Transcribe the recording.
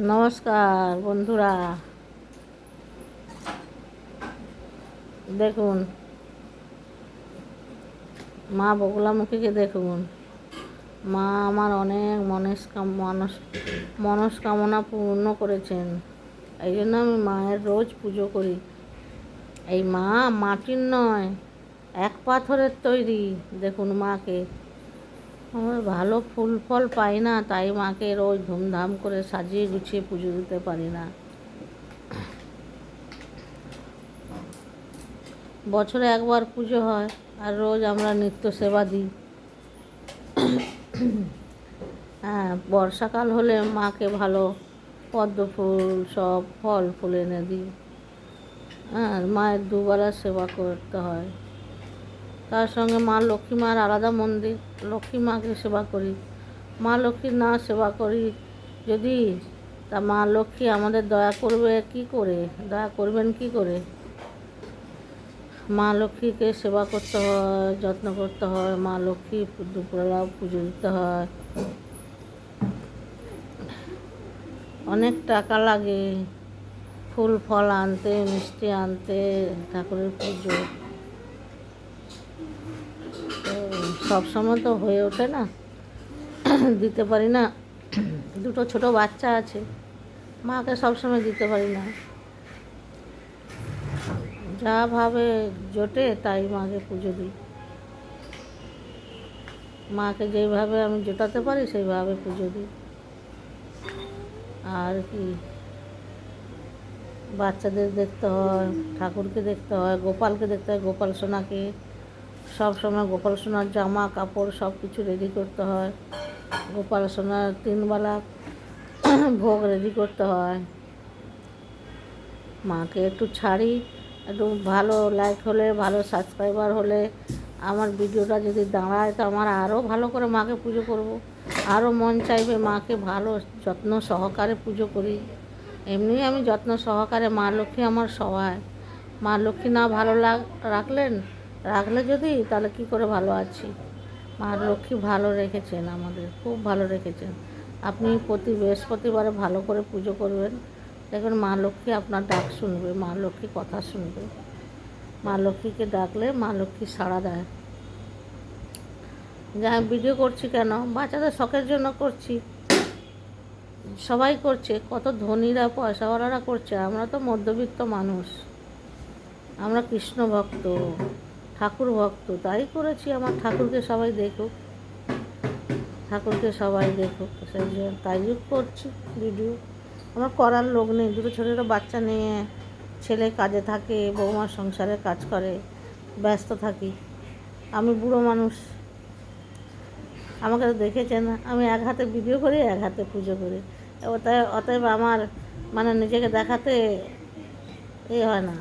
নমস্কার, বন্ধুরা। দেখুন, মা বগুলামুখীকে দেখুন। মা আমার অনেক মনস্কাম, মানস, মনস্কামনা পূর্ণ করেছেন। এই জন্য আমি মায়ের রোজ পুজো করি। এই মা মাটির নয়, এক পাথরের তৈরি। দেখুন মাকে। আমরা ভালো ফুল ফল পাই না, তাই মাকে রোজ ধুমধাম করে সাজিয়ে গুছিয়ে পুজো দিতে পারি না। বছরে একবার পুজো হয়, আর রোজ আমরা নিত্য সেবা দিই। হ্যাঁ বর্ষাকাল হলে মাকে ভালো পদ্ম ফুল, সব ফল ফুল এনে দিই। হ্যাঁ মায়ের দুবেলা সেবা করতে হয়। তার সঙ্গে মা লক্ষ্মী মার আলাদা মন্দির। লক্ষ্মী মাকে সেবা করি। মা লক্ষ্মীর না সেবা করি যদি তা মা লক্ষ্মী আমাদের দয়া করবে কি করে? দয়া করবেন কি করে? মা লক্ষ্মীকে সেবা করতে হয়, যত্ন করতে হয়, মা লক্ষ্মী দুপুরবেলা পুজো দিতে হয়। অনেক টাকা লাগে, ফুল, ফল আনতে, মিষ্টি আনতে, ঠাকুরের পুজো। তো সবসময় তো হয়ে ওঠে না। দিতে পারি না। দুটো ছোট বাচ্চা আছে। মাকে সবসময় দিতে পারি না। যা ভাবে জোটে তাই মাকে পুজো দিই। মাকে যেইভাবে আমি জোটাতে পারি, সেইভাবে পুজো দিই। আর কি? বাচ্চাদের দেখতে হয়, ঠাকুরকে দেখতে হয়, গোপালকে দেখতে হয়, গোপাল সোনাকে সব সময় গোপাল সোনার জামা, কাপড় সব কিছু রেডি করতে হয়। গোপাল সোনার তিনবেলা ভোগ রেডি করতে হয়। মাকে একটু ছাড়ি, একটু ভালো লাইক হলে, ভালো সাবস্ক্রাইবার হলে, আমার ভিডিওটা যদি দাঁড়ায় তো আমার আরও ভালো করে মাকে পুজো করব। আরও মন চাইবে মাকে ভালো যত্ন সহকারে পুজো করি। এমনি আমি যত্ন সহকারে মা লক্ষ্মী আমার সবাই মা লক্ষ্মী না ভালো লাগ, রাখলেন? রাখলে যদি, তাহলে কি করে ভালো আছি? মা লক্ষ্মী ভালো রেখেছেন আমাদের, খুব ভালো রেখেছেন। আপনি প্রতি বৃহস্পতিবারে ভালো করে পুজো করবেন। দেখবেন মা লক্ষ্মী আপনার ডাক শুনবে, মা লক্ষ্মী কথা শুনবে। মা লক্ষ্মীকে ডাকলে মা লক্ষ্মী সাড়া দেয়। যা ভিডিও করছি কেন? বাচ্চাদের শখের জন্য করছি। সবাই করছে, কত ধনীরা, পয়সাওয়ালারা করছে। আমরা তো মধ্যবিত্ত মানুষ। আমরা কৃষ্ণ ভক্ত ঠাকুর ভক্ত, তাই করেছি আমার ঠাকুরকে সবাই দেখুক ঠাকুরকে সবাই দেখুক সেই জন্য তাই করছি ভিডিও। আমার করার লোক নেই, দুটো ছোটো ছোটো বাচ্চা নিয়ে ছেলে কাজে থাকে বৌমার সংসারে কাজ করে, ব্যস্ত থাকি। আমি বুড়ো মানুষ। আমাকে তো দেখেছেন আমি এক হাতে ভিডিও করি, এক হাতে পুজো করি। অতএব অতএব আমার মানে নিজেকে দেখাতে এ হয় না।